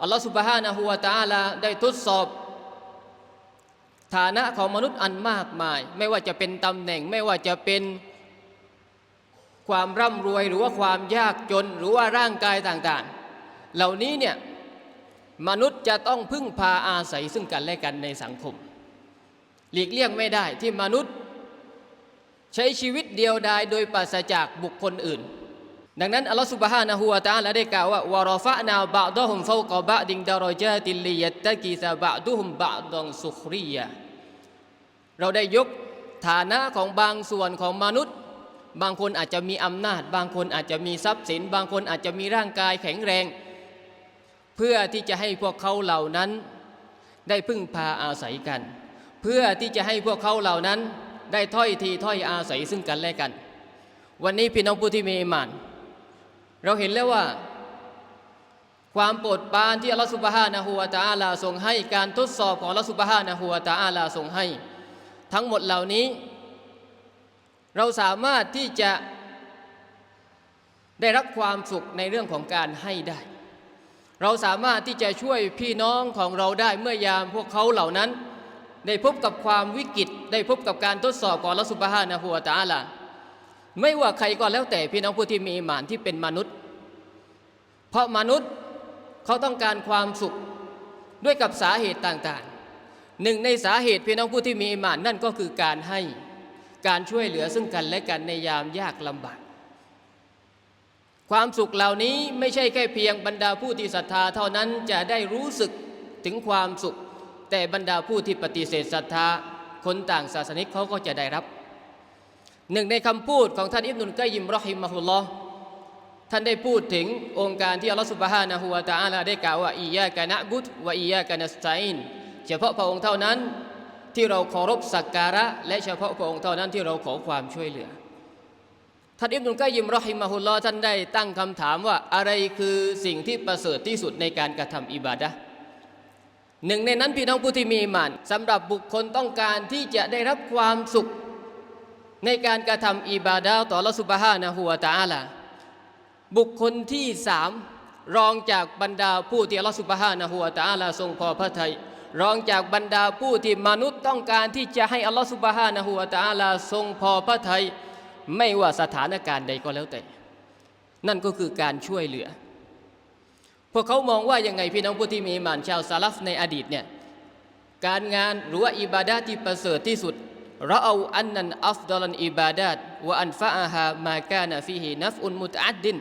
อัลลอฮฺสุบฮานะฮูวะตาลาได้ทดสอบ ฐานะของมนุษย์อันมากมาย ไม่ว่าจะเป็นตำแหน่งไม่ว่าจะเป็นความร่ำรวยหรือว่าความยากจนหรือว่าร่างกายต่างๆ เหล่านี้เนี่ยมนุษย์จะต้องพึ่งพาอาศัยซึ่งกันและกันในสังคม หลีกเลี่ยงไม่ได้ที่มนุษย์ ใช้ชีวิตเดียวดายโดยปราศจากบุคคลอื่น ดังนั้นอัลลอฮฺสุบฮานะฮูวะตะอาลาได้กล่าวว่าวะรฟะนาบะดะฮุมฟาวกบะดิงดารอจาติลลิยัตะกิซะบะดุฮุมบะดังซุครียะเราได้ยกฐานะของบางส่วนของมนุษย์ บางคนอาจจะมีอำนาจ บางคนอาจจะมีทรัพย์สิน บางคนอาจจะมีร่างกายแข็งแรง เพื่อที่จะให้พวกเขาเหล่านั้นได้พึ่งพาอาศัยกัน เพื่อที่จะให้พวกเขาเหล่านั้นได้ถ้อยทีถ้อยอาศัยซึ่งกันและกัน วันนี้พี่น้องผู้ที่มีอิมาน เราเห็นแล้วว่า ความโปรดปรานที่อัลลอฮฺสุบฮานะฮูวะตะอาลาทรงให้การทดสอบของอัลลอฮฺสุบฮานะฮูวะตะอาลาทรงให้ ทั้งหมดเหล่านี้ เราสามารถที่จะได้รับความสุขในเรื่องของการให้ได้ เราสามารถที่จะช่วยพี่น้องของเราได้เมื่อยามพวกเขาเหล่านั้น ได้พบกับความวิกฤตได้พบกับการทดสอบของอัลลอฮฺสุบฮานะฮูวะตะอาลา ไม่ว่าใครก็แล้วแต่พี่น้องผู้ที่มีอิหมานที่เป็นมนุษย์ เพราะมนุษย์เขาต้องการความสุขด้วยกับสาเหตุต่างๆ หนึ่งในสาเหตุพี่น้องผู้ที่มีอิมานนั่นก็คือการให้การช่วยเหลือซึ่งกันและกันในยามยากลำบาก ความสุขเหล่านี้ไม่ใช่แค่เพียงบรรดาผู้ที่ศรัทธาเท่านั้นจะได้รู้สึกถึงความสุข แต่บรรดาผู้ที่ปฏิเสธศรัทธาคนต่างศาสนิกเขาก็จะได้รับ หนึ่งในคำพูดของท่านอิบนุลกัยยิมรอฮิมะฮุลลอฮ์ท่านได้พูดถึงองค์การที่อัลลอฮฺสุบฮานะฮูวะตะอาลาได้กล่าวว่าอียากะนะบุตวะอียากะนัสตัยนเฉพาะพระองค์เท่านั้นที่เราเคารพสักการะ และเฉพาะพระองค์เท่านั้นที่เราขอความช่วยเหลือ ท่านอิบนุลกัยยิมรอฮิมะฮุลลอฮ์ท่านได้ตั้งคำถามว่าอะไรคือสิ่งที่ประเสริฐที่สุดในการกระทำอิบาดะหนึ่งในนั้นพี่น้องผู้ที่มีมานสำหรับบุคคลต้องการที่จะได้รับความสุข ในการกระทำอิบาดาต่อละสุบฮานะฮูวตะอาลาบุคคลที่สามรองจากบรรดาผู้ที่อัลลอฮฺสุบฮานะฮูวตะอาลาทรงพอพระทัยรองจากบรรดาผู้ที่มนุษย์ต้องการที่จะให้อัลลอฮฺสุบฮานะฮูวตะอาลาทรงพอพระทัยไม่ว่าสถานการณ์ใดก็แล้วแต่ นั่นก็คือการช่วยเหลือ พวกเขามองว่ายังไงพี่น้องผู้ที่มีหมานชาวซาลฟในอดีตเนี่ยการงานหรือว่าอิบาดาที่ประเสริฐที่สุด رأوا أن أفضل العبادات وأنفعها ما كان فيه نفع متعد.